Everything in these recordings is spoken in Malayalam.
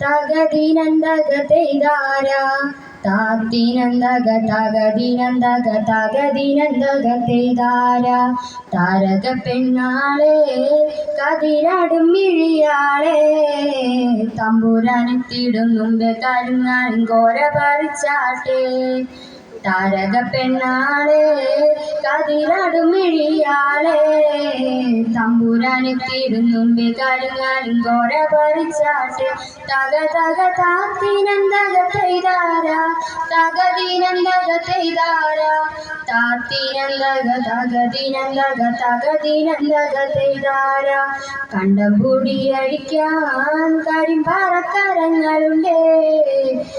തകതിനന്തക തകതിനന്തക താരക പെണ്ണാളെ കതിരാടും മിഴിയാളെ തമ്പുരാനെത്തിടും മുമ്പേ കരുങ്ങാനും കോര പറിച്ചാട്ടെ. താരക പെണ്ണാളെ കതിരാടും മിഴിയാളെ തമ്പുരാനെത്തിടും മുമ്പേ കരുങ്ങാനും കോര പറിച്ചാട്ടെ തക തക തെയ്താര. തകതിനന്തക തെയ്താര. അടിക്കാൻ കരിമ്പാറക്കരങ്ങളുണ്ടേ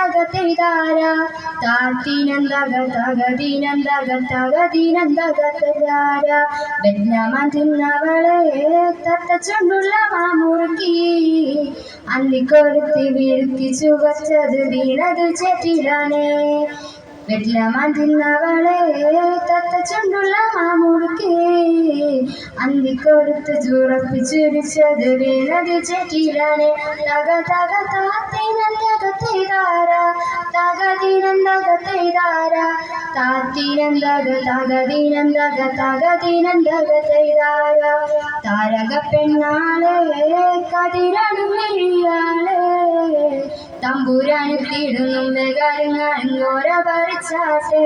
തകതിനന്തക തെയ്താര താത്തിനന്തക തകതിനന്തക തകതിനന്തക തെയ്താര വെല്ലമൻ തിന്നവളെ തത്തച്ചുണ്ടുള്ള മാമുറുക്കി. അന്തിക്കൊടുത്തി വീഴ്ത്തി ചുവച്ചത് വീണത് ചേറ്റിലാണേ. തത്ത തിന്നവളെ തത്തച്ചുണ്ടുള്ള മാമുറുക്കി. അന്തിക്കൊടുത്ത് ചുറപ്പിച്ചുരിച്ചത് വീണത് ചേറ്റിലാണ്. തക തക താത്തിനന്തക താത്തിനന്തക തകതിരന്തക തകതിരന്തക തെയ്താര താരക പെണ്ണാളെ കതിരണു മെഴിയാളെ തമ്പുരാനെത്തിടും മുമ്പേ കാര്യങ്ങൾ ഓര പറിച്ചാട്ടെ.